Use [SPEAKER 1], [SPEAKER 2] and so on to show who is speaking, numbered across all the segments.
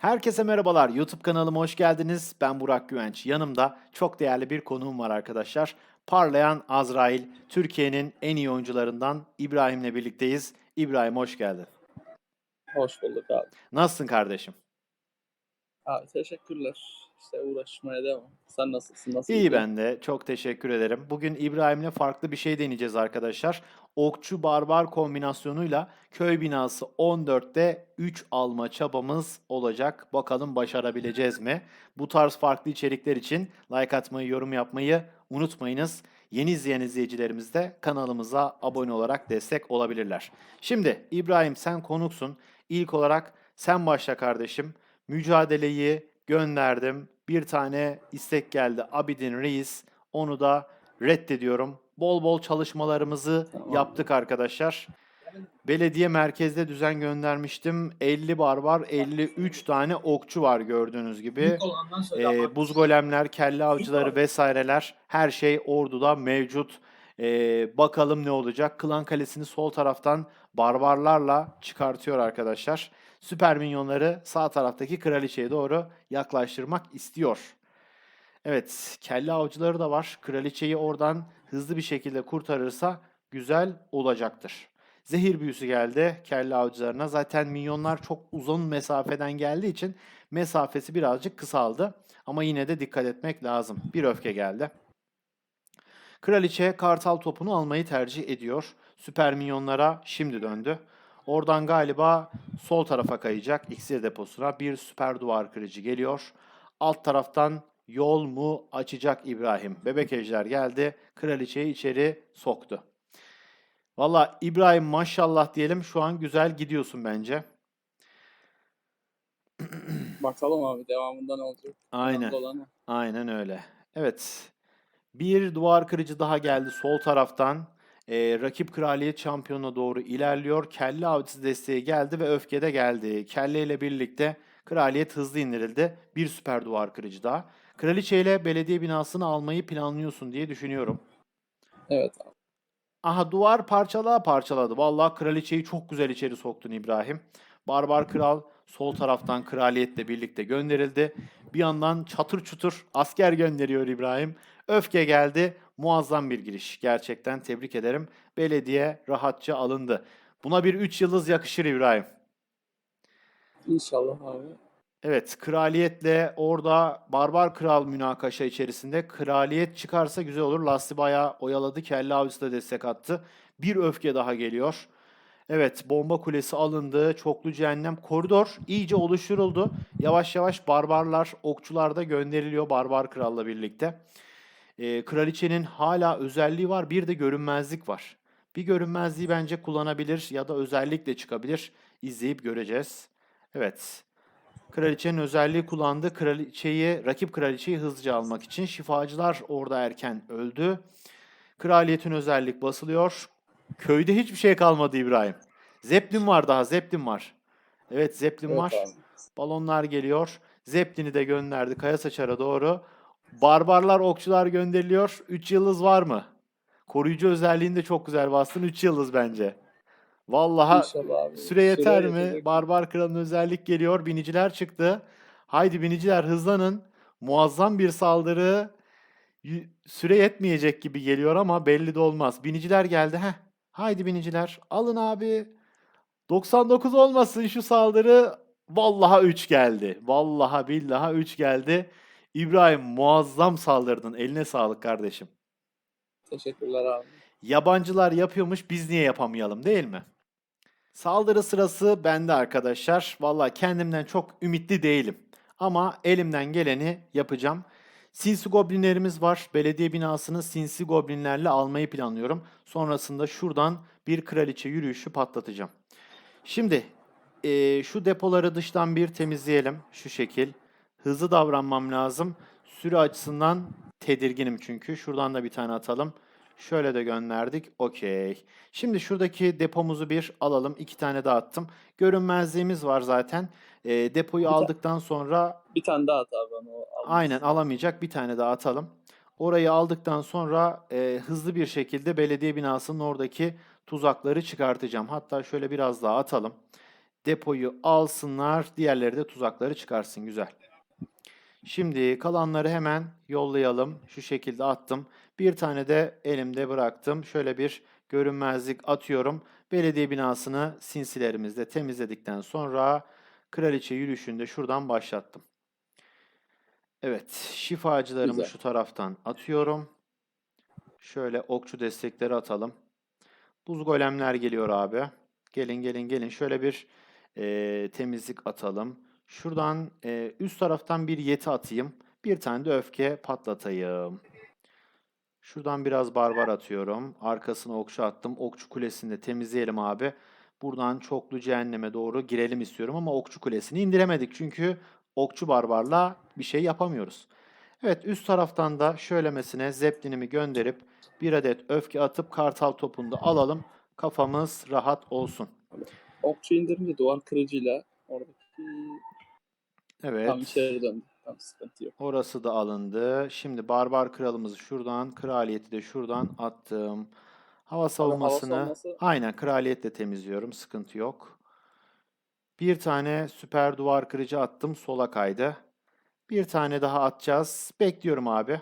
[SPEAKER 1] Herkese merhabalar. YouTube kanalıma hoş geldiniz. Ben Burak Güvenç. Yanımda çok değerli bir konuğum var arkadaşlar. Parlayan Azrail, Türkiye'nin en iyi oyuncularından İbrahim'le birlikteyiz. İbrahim hoş geldin.
[SPEAKER 2] Hoş bulduk abi.
[SPEAKER 1] Nasılsın kardeşim?
[SPEAKER 2] Abi teşekkürler. İşte uğraşmaya devam. Sen nasılsın? Nasıl
[SPEAKER 1] İyi
[SPEAKER 2] gidiyor?
[SPEAKER 1] ben de. Çok teşekkür ederim. Bugün İbrahim'le farklı bir şey deneyeceğiz arkadaşlar. Okçu barbar kombinasyonuyla köy binası 14'te 3 alma çabamız olacak. Bakalım başarabileceğiz mi? Bu tarz farklı içerikler için like atmayı, yorum yapmayı unutmayınız. Yeni izleyen izleyicilerimiz de kanalımıza abone olarak destek olabilirler. Şimdi İbrahim sen konuksun. İlk olarak sen başla kardeşim. Mücadeleyi gönderdim. Bir tane istek geldi Abidin Reis. Onu da reddediyorum. Bol bol çalışmalarımızı
[SPEAKER 2] Tamam.
[SPEAKER 1] yaptık arkadaşlar. Belediye merkezde düzen göndermiştim. 50 barbar, 53 tane okçu var gördüğünüz gibi. Ee, buz golemler, kelle avcıları vesaireler her şey orduda mevcut. Ee, bakalım ne olacak. Klan Kalesi'ni sol taraftan barbarlarla çıkartıyor arkadaşlar. Süper minyonları sağ taraftaki kraliçeye doğru yaklaştırmak istiyor. Evet, kelle avcıları da var. Kraliçeyi oradan hızlı bir şekilde kurtarırsa güzel olacaktır. Zehir büyüsü geldi kelle avcılarına. Zaten minyonlar çok uzun mesafeden geldiği için mesafesi birazcık kısaldı. Ama yine de dikkat etmek lazım. Bir öfke geldi. Kraliçe kartal topunu almayı tercih ediyor. Süper minyonlara şimdi döndü. Oradan galiba sol tarafa kayacak iksir deposuna bir süper duvar kırıcı geliyor. Alt taraftan yol mu açacak İbrahim? Bebek ejder geldi. Kraliçeyi içeri soktu. Valla İbrahim maşallah diyelim şu an güzel gidiyorsun bence.
[SPEAKER 2] Bakalım abi devamında ne olacak?
[SPEAKER 1] Aynen. Aynen öyle. Evet. Bir duvar kırıcı daha geldi sol taraftan. Ee, rakip kraliyet şampiyonuna doğru ilerliyor. Kelle avcısı desteği geldi ve öfke de geldi. Kelle ile birlikte kraliyet hızlı indirildi. Bir süper duvar kırıcı daha. Kraliçe ile belediye binasını almayı planlıyorsun diye düşünüyorum.
[SPEAKER 2] Evet.
[SPEAKER 1] Aha duvar parçala parçaladı. Vallahi kraliçeyi çok güzel içeri soktun İbrahim. Barbar kral sol taraftan kraliyetle birlikte gönderildi. Bir yandan çatır çutur asker gönderiyor İbrahim. Öfke geldi. Muazzam bir giriş. Gerçekten tebrik ederim. Belediye rahatça alındı. Buna bir 3 yıldız yakışır İbrahim.
[SPEAKER 2] İnşallah abi.
[SPEAKER 1] Evet, kraliyetle orada barbar kral münakaşa içerisinde kraliyet çıkarsa güzel olur. Lasti bayağı oyaladı. Kelle avcısı da destek attı. Bir öfke daha geliyor. Evet, bomba kulesi alındı. Çoklu cehennem koridor iyice oluşturuldu. Yavaş yavaş barbarlar, okçular da gönderiliyor barbar kralla birlikte. Ee, kraliçenin hala özelliği var. Bir de görünmezlik var. Bir görünmezliği bence kullanabilir ya da özellikle çıkabilir. İzleyip göreceğiz. Evet. Kraliçenin özelliği kullandı. Kraliçeyi, rakip kraliçeyi hızlıca almak için. Şifacılar orada erken öldü. Kraliyetin özellik basılıyor. Köyde hiçbir şey kalmadı İbrahim. Zeppelin var daha, Zeppelin var. Evet, Zeppelin
[SPEAKER 2] Evet
[SPEAKER 1] var.
[SPEAKER 2] abi.
[SPEAKER 1] Balonlar geliyor. Zeppelin'i de gönderdi Kaya Saçar'a doğru. Barbarlar, okçular gönderiliyor. 3 yıldız var mı? Koruyucu özelliğini de çok güzel bastın. 3 yıldız bence.
[SPEAKER 2] İnşallah abi.
[SPEAKER 1] Süre yeter mi?
[SPEAKER 2] yetecek.
[SPEAKER 1] Barbar Kral'ın özellik geliyor. Biniciler çıktı. Haydi biniciler hızlanın. Muazzam bir saldırı. Süre yetmeyecek gibi geliyor ama belli de olmaz. Biniciler geldi. Heh. Haydi biniciler. Alın abi. 99 olmasın şu saldırı. Vallaha 3 geldi. Vallaha billaha 3 geldi. İbrahim muazzam saldırdın. Eline sağlık kardeşim.
[SPEAKER 2] Teşekkürler abi.
[SPEAKER 1] Yabancılar yapıyormuş biz niye yapamayalım değil mi? Saldırı sırası bende arkadaşlar. Valla kendimden çok ümitli değilim. Ama elimden geleni yapacağım. Sinsi goblinlerimiz var. Belediye binasını sinsi goblinlerle almayı planlıyorum. Sonrasında şuradan bir kraliçe yürüyüşü patlatacağım. Şimdi eee, şu depoları dıştan bir temizleyelim. Şu şekil. Hızlı davranmam lazım. Süre açısından tedirginim çünkü. Şuradan da bir tane atalım. Şöyle de gönderdik. Okey. Şimdi şuradaki depomuzu bir alalım. İki tane daha attım. Görünmezliğimiz var zaten. Ee, depoyu
[SPEAKER 2] Bir ta-
[SPEAKER 1] aldıktan sonra
[SPEAKER 2] Bir tane daha at abi onu.
[SPEAKER 1] aynen alamayacak bir tane daha atalım. Orayı aldıktan sonra e, hızlı bir şekilde belediye binasının oradaki tuzakları çıkartacağım. Hatta şöyle biraz daha atalım. depoyu alsınlar. Diğerleri de tuzakları çıkarsın. Güzel. Şimdi kalanları hemen yollayalım. Şu şekilde attım. Bir tane de elimde bıraktım. Şöyle bir görünmezlik atıyorum. Belediye binasını sinsilerimizle temizledikten sonra kraliçe yürüyüşünü de şuradan başlattım. Evet, şifacılarımı
[SPEAKER 2] Güzel.
[SPEAKER 1] şu taraftan atıyorum. Şöyle okçu destekleri atalım. Buz golemler geliyor abi. Gelin gelin gelin. Şöyle bir eee, temizlik atalım. Şuradan eee, üst taraftan bir yeti atayım. Bir tane de öfke patlatayım. Şuradan biraz barbar atıyorum. Arkasına okçu attım. Okçu kulesini de temizleyelim abi. Buradan çoklu cehenneme doğru girelim istiyorum ama okçu kulesini indiremedik. Çünkü okçu barbarla bir şey yapamıyoruz. Evet üst taraftan da şöylemesine zeplinimi gönderip bir adet öfke atıp kartal topunu da alalım. Kafamız rahat olsun.
[SPEAKER 2] Okçu indirince duvar kırıcıyla oradaki
[SPEAKER 1] Evet.
[SPEAKER 2] tam içeri döndü. Tam sıkıntı yok.
[SPEAKER 1] Orası da alındı. Şimdi barbar kralımızı şuradan, kraliyeti de şuradan attım. Hava savunmasını
[SPEAKER 2] savunması-
[SPEAKER 1] aynen kraliyetle temizliyorum. Sıkıntı yok. Bir tane süper duvar kırıcı attım. Sola kaydı. Bir tane daha atacağız. Bekliyorum abi.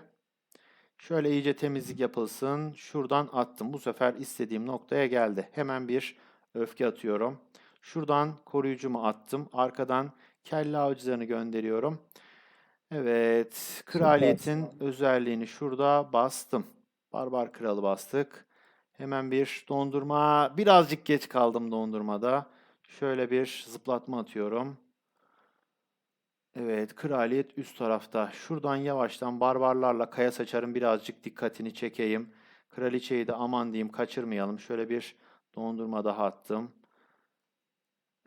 [SPEAKER 1] Şöyle iyice temizlik yapılsın. Şuradan attım. Bu sefer istediğim noktaya geldi. Hemen bir öfke atıyorum. Şuradan koruyucumu attım. Arkadan kelle avcılarını gönderiyorum. Evet, kraliyetin özelliğini şurada bastım. Barbar kralı bastık. Hemen bir dondurma. Birazcık geç kaldım dondurmada. Şöyle bir zıplatma atıyorum. Evet, kraliyet üst tarafta. Şuradan yavaştan barbarlarla kaya saçarım birazcık dikkatini çekeyim. Kraliçeyi de aman diyeyim kaçırmayalım. Şöyle bir dondurma daha attım.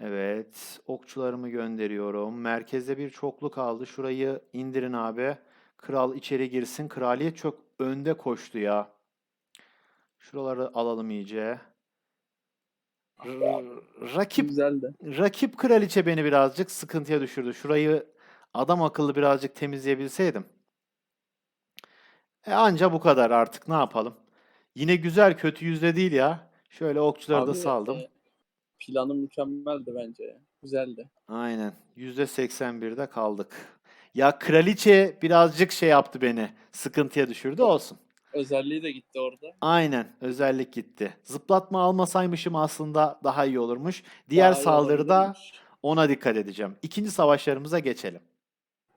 [SPEAKER 1] Evet, okçularımı gönderiyorum. Merkezde bir çoklu kaldı. Şurayı indirin abi. Kral içeri girsin. Kraliyet çok önde koştu ya. Şuraları alalım iyice. R- rakip
[SPEAKER 2] Güzel de.
[SPEAKER 1] rakip kraliçe beni birazcık sıkıntıya düşürdü. Şurayı adam akıllı birazcık temizleyebilseydim. E anca bu kadar artık ne yapalım. Yine güzel kötü yüzde değil ya. Şöyle okçuları da
[SPEAKER 2] Abi,
[SPEAKER 1] saldım.
[SPEAKER 2] e, planı mükemmeldi bence. Güzeldi.
[SPEAKER 1] Aynen. Yüzde 81'de kaldık. Ya kraliçe birazcık şey yaptı beni. Sıkıntıya düşürdü olsun.
[SPEAKER 2] Özelliği de gitti orada.
[SPEAKER 1] Aynen. Özellik gitti. Zıplatma almasaymışım aslında daha iyi olurmuş. Diğer
[SPEAKER 2] Daha iyi
[SPEAKER 1] saldırıda
[SPEAKER 2] olabilirmiş.
[SPEAKER 1] ona dikkat edeceğim. İkinci savaşlarımıza geçelim.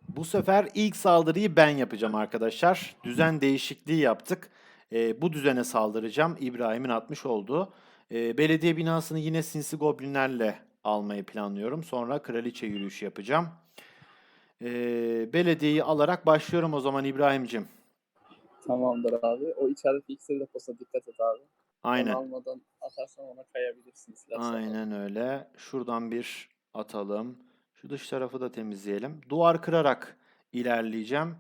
[SPEAKER 1] Bu sefer ilk saldırıyı ben yapacağım arkadaşlar. Düzen değişikliği yaptık. Ee, bu düzene saldıracağım. İbrahim'in atmış olduğu. Ee, belediye binasını yine sinsi goblinlerle almayı planlıyorum. Sonra kraliçe yürüyüşü yapacağım. Ee, belediyeyi alarak başlıyorum o zaman İbrahim'cim.
[SPEAKER 2] Tamamdır abi. O içerideki iksir deposuna dikkat et abi. Onu
[SPEAKER 1] Aynen.
[SPEAKER 2] almadan atarsan ona kayabilirsin.
[SPEAKER 1] Aynen öyle. Şuradan bir atalım. Şu dış tarafı da temizleyelim. Duvar kırarak ilerleyeceğim.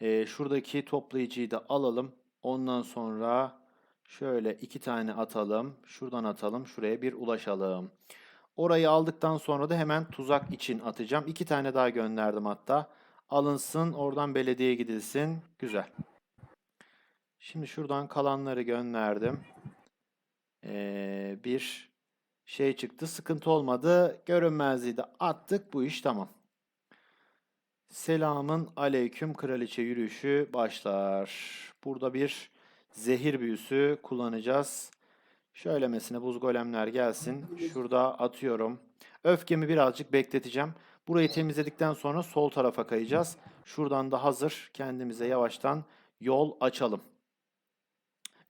[SPEAKER 1] Ee, şuradaki toplayıcıyı da alalım. Ondan sonra şöyle iki tane atalım. Şuradan atalım. Şuraya bir ulaşalım. Orayı aldıktan sonra da hemen tuzak için atacağım. İki tane daha gönderdim hatta. Alınsın. Oradan belediyeye gidilsin. Güzel. Şimdi şuradan kalanları gönderdim. Ee, bir şey çıktı. Sıkıntı olmadı. Görünmezliği de attık. Bu iş tamam. Selamın aleyküm kraliçe yürüyüşü başlar. Burada bir zehir büyüsü kullanacağız. Şöylemesine buz golemler gelsin. Şurada atıyorum. Öfkemi birazcık bekleteceğim. Burayı temizledikten sonra sol tarafa kayacağız. Şuradan da hazır kendimize yavaştan yol açalım.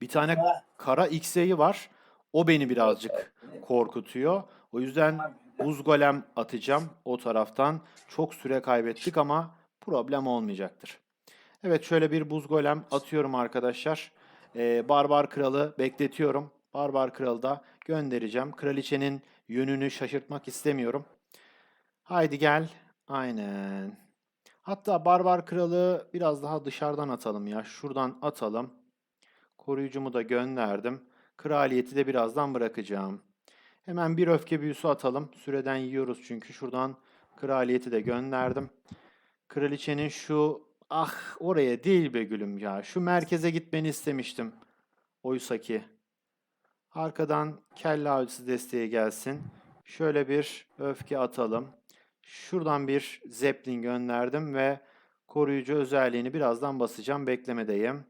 [SPEAKER 1] Bir tane kara X'e'yi var. O beni birazcık korkutuyor. O yüzden buz golem atacağım o taraftan. Çok süre kaybettik ama problem olmayacaktır. Evet şöyle bir buz golem atıyorum arkadaşlar. Ee, Barbar Kralı bekletiyorum. Barbar Kralı da göndereceğim. Kraliçenin yönünü şaşırtmak istemiyorum. Haydi gel. Aynen. Hatta Barbar Kralı biraz daha dışarıdan atalım ya. Şuradan atalım. Koruyucumu da gönderdim. Kraliyeti de birazdan bırakacağım. Hemen bir öfke büyüsü atalım. Süreden yiyoruz çünkü. Şuradan kraliyeti de gönderdim. Kraliçenin şu ah oraya değil be gülüm ya. Şu merkeze gitmeni istemiştim. Oysa ki. Arkadan kelle avcısı desteğe gelsin. Şöyle bir öfke atalım. Şuradan bir zeplin gönderdim ve koruyucu özelliğini birazdan basacağım. Beklemedeyim.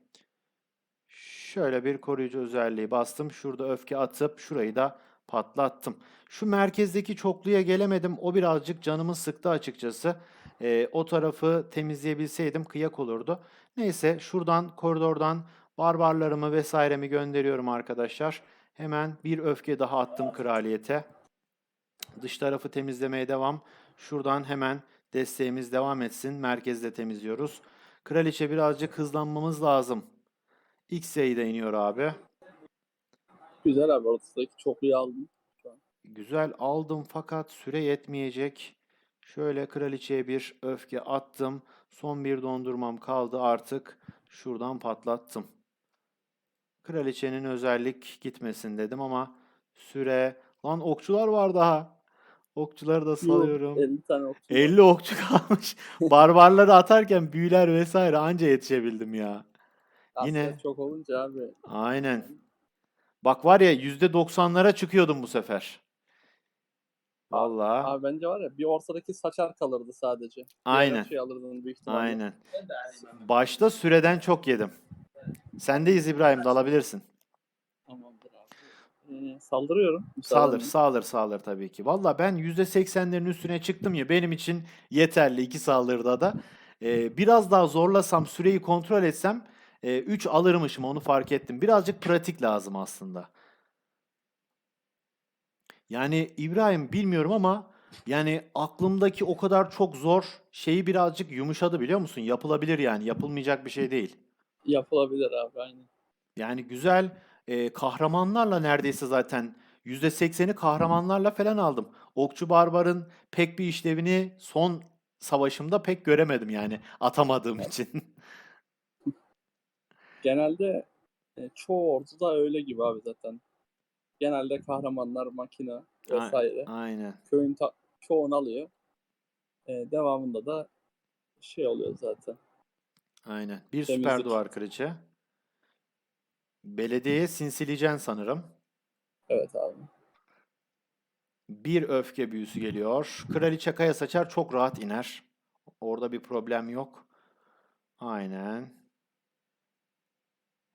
[SPEAKER 1] Şöyle bir koruyucu özelliği bastım. Şurada öfke atıp şurayı da patlattım. Şu merkezdeki çokluya gelemedim. O birazcık canımı sıktı açıkçası. Ee, o tarafı temizleyebilseydim kıyak olurdu. Neyse şuradan koridordan barbarlarımı vesairemi gönderiyorum arkadaşlar. Hemen bir öfke daha attım kraliyete. Dış tarafı temizlemeye devam. Şuradan hemen desteğimiz devam etsin. Merkezde temizliyoruz. Kraliçe birazcık hızlanmamız lazım. X sayıda iniyor abi.
[SPEAKER 2] Güzel abi ortadaki çok iyi aldım.
[SPEAKER 1] Güzel aldım fakat süre yetmeyecek. Şöyle kraliçeye bir öfke attım. Son bir dondurmam kaldı artık. Şuradan patlattım. Kraliçenin özellik gitmesin dedim ama süre... Lan okçular var daha. Okçuları da salıyorum.
[SPEAKER 2] 50 tane okçu.
[SPEAKER 1] 50 okçu kalmış. Barbarları atarken büyüler vesaire anca yetişebildim ya.
[SPEAKER 2] Aslında
[SPEAKER 1] yine-
[SPEAKER 2] çok olunca abi.
[SPEAKER 1] Aynen. Bak var ya %90'lara çıkıyordum bu sefer. Vallahi.
[SPEAKER 2] Abi bence var ya bir ortadaki saçar kalırdı sadece.
[SPEAKER 1] Aynen.
[SPEAKER 2] Şey alırdın büyük ihtimalle.
[SPEAKER 1] Aynen. Başta süreden çok yedim. Sendeyiz İbrahim dalabilirsin.
[SPEAKER 2] Tamamdır abi. Ee, saldırıyorum. Müsaadenle.
[SPEAKER 1] sağlar, sağlar tabii ki. Valla ben %80'lerin üstüne çıktım ya benim için yeterli iki saldırıda da. Ee, biraz daha zorlasam, süreyi kontrol etsem 3 alırmışım onu fark ettim. Birazcık pratik lazım aslında. Yani İbrahim bilmiyorum ama yani aklımdaki o kadar çok zor şeyi birazcık yumuşadı biliyor musun? Yapılabilir yani yapılmayacak bir şey değil.
[SPEAKER 2] Yapılabilir abi aynen.
[SPEAKER 1] Yani güzel e, kahramanlarla neredeyse zaten %80'i kahramanlarla falan aldım. Okçu Barbar'ın pek bir işlevini son savaşımda pek göremedim yani atamadığım için.
[SPEAKER 2] Genelde e, çoğu orduda öyle gibi abi zaten. Genelde kahramanlar makine
[SPEAKER 1] A-
[SPEAKER 2] vesaire.
[SPEAKER 1] Aynen.
[SPEAKER 2] Köyün ta- çoğunu alıyor. E, devamında da şey oluyor zaten.
[SPEAKER 1] Aynen. Bir süper
[SPEAKER 2] Temizlik.
[SPEAKER 1] duvar kraliçe. Belediyeye sinsileyeceksin sanırım.
[SPEAKER 2] Evet abi.
[SPEAKER 1] Bir öfke büyüsü geliyor. Kraliçe kaya saçar çok rahat iner. Orada bir problem yok. Aynen.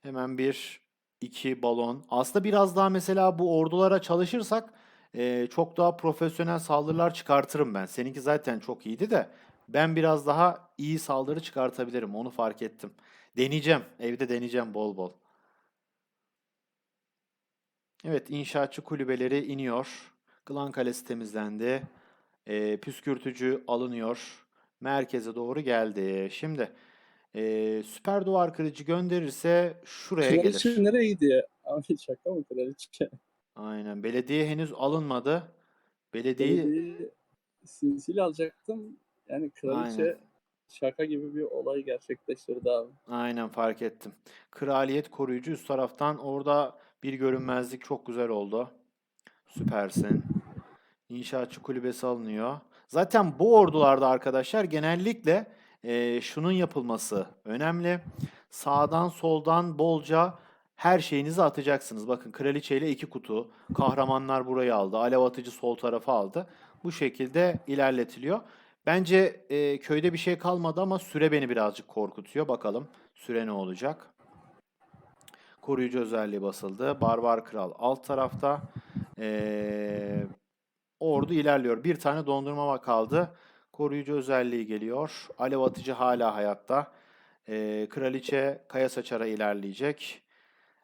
[SPEAKER 1] Hemen bir iki balon. Aslında biraz daha mesela bu ordulara çalışırsak eee, çok daha profesyonel saldırılar çıkartırım ben. Seninki zaten çok iyiydi de ben biraz daha iyi saldırı çıkartabilirim. Onu fark ettim. Deneyeceğim. Evde deneyeceğim bol bol. Evet, inşaatçı kulübeleri iniyor. Klan Kalesi temizlendi. Ee, püskürtücü alınıyor. Merkeze doğru geldi. Şimdi ee, süper duvar kırıcı gönderirse şuraya
[SPEAKER 2] Kraliçe
[SPEAKER 1] gelir.
[SPEAKER 2] nereye gidiyor? Abi şaka mı kraliçe?
[SPEAKER 1] Aynen. Belediye henüz alınmadı. Belediye
[SPEAKER 2] Belediyeyi sinsil alacaktım. Yani kraliçe
[SPEAKER 1] Aynen.
[SPEAKER 2] şaka gibi bir olay gerçekleştirdi abi.
[SPEAKER 1] aynen fark ettim. Kraliyet koruyucu üst taraftan orada bir görünmezlik çok güzel oldu. Süpersin. İnşaatçı kulübesi alınıyor. Zaten bu ordularda arkadaşlar genellikle eee, şunun yapılması önemli. Sağdan soldan bolca her şeyinizi atacaksınız. Bakın kraliçe ile iki kutu. Kahramanlar burayı aldı. Alev atıcı sol tarafı aldı. Bu şekilde ilerletiliyor. Bence eee, köyde bir şey kalmadı ama süre beni birazcık korkutuyor. Bakalım süre ne olacak? Koruyucu özelliği basıldı. Barbar Kral alt tarafta. Eee ordu ilerliyor. Bir tane dondurma kaldı. Koruyucu özelliği geliyor. Alev atıcı hala hayatta. Eee, kraliçe kaya saçara ilerleyecek.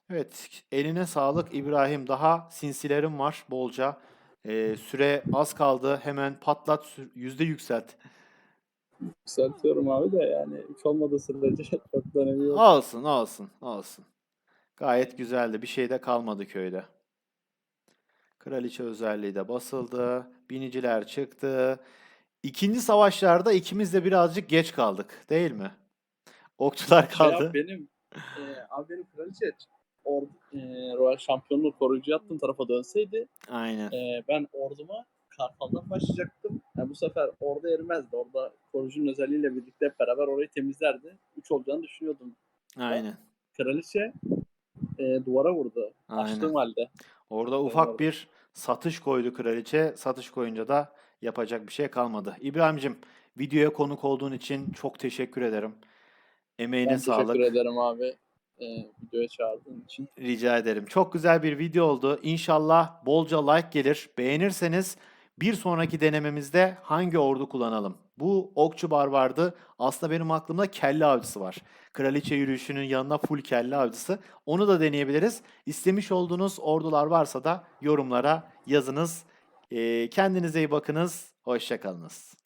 [SPEAKER 1] Evet, eline sağlık İbrahim. Daha sinsilerim var bolca. Eee, süre az kaldı. Hemen patlat, yüzde yükselt.
[SPEAKER 2] Yükseltiyorum abi de yani hiç olmadığı sürece çok da önemi yok.
[SPEAKER 1] Olsun, olsun, olsun. Gayet güzeldi. Bir şey de kalmadı köyde. Kraliçe özelliği de basıldı. Biniciler çıktı. İkinci savaşlarda ikimiz de birazcık geç kaldık, değil mi? Okçular
[SPEAKER 2] Şey
[SPEAKER 1] kaldı.
[SPEAKER 2] abi benim e, abi benim kraliçe ordu, e, Royal Şampiyonluğu koruyucu yaptığım tarafa dönseydi
[SPEAKER 1] Aynen.
[SPEAKER 2] e, ben orduma Kartal'dan başlayacaktım. Yani bu sefer orada erimezdi. Orada koruyucunun özelliğiyle birlikte hep beraber orayı temizlerdi. 3 olacağını düşünüyordum.
[SPEAKER 1] Aynen.
[SPEAKER 2] Kraliçe e, duvara vurdu.
[SPEAKER 1] Aynen.
[SPEAKER 2] Açtığım halde.
[SPEAKER 1] Orada ufak
[SPEAKER 2] orada.
[SPEAKER 1] bir satış koydu kraliçe. Satış koyunca da yapacak bir şey kalmadı. İbrahim'cim videoya konuk olduğun için çok teşekkür ederim. Emeğine
[SPEAKER 2] Ben
[SPEAKER 1] sağlık.
[SPEAKER 2] teşekkür ederim abi. E, videoya çağırdığın için.
[SPEAKER 1] Rica ederim. Çok güzel bir video oldu. İnşallah bolca like gelir. Beğenirseniz bir sonraki denememizde hangi ordu kullanalım? Bu okçu barbardı. Aslında benim aklımda kelle avcısı var. Kraliçe yürüyüşünün yanına full kelle avcısı. Onu da deneyebiliriz. İstemiş olduğunuz ordular varsa da yorumlara yazınız. Kendinize iyi bakınız. Hoşçakalınız.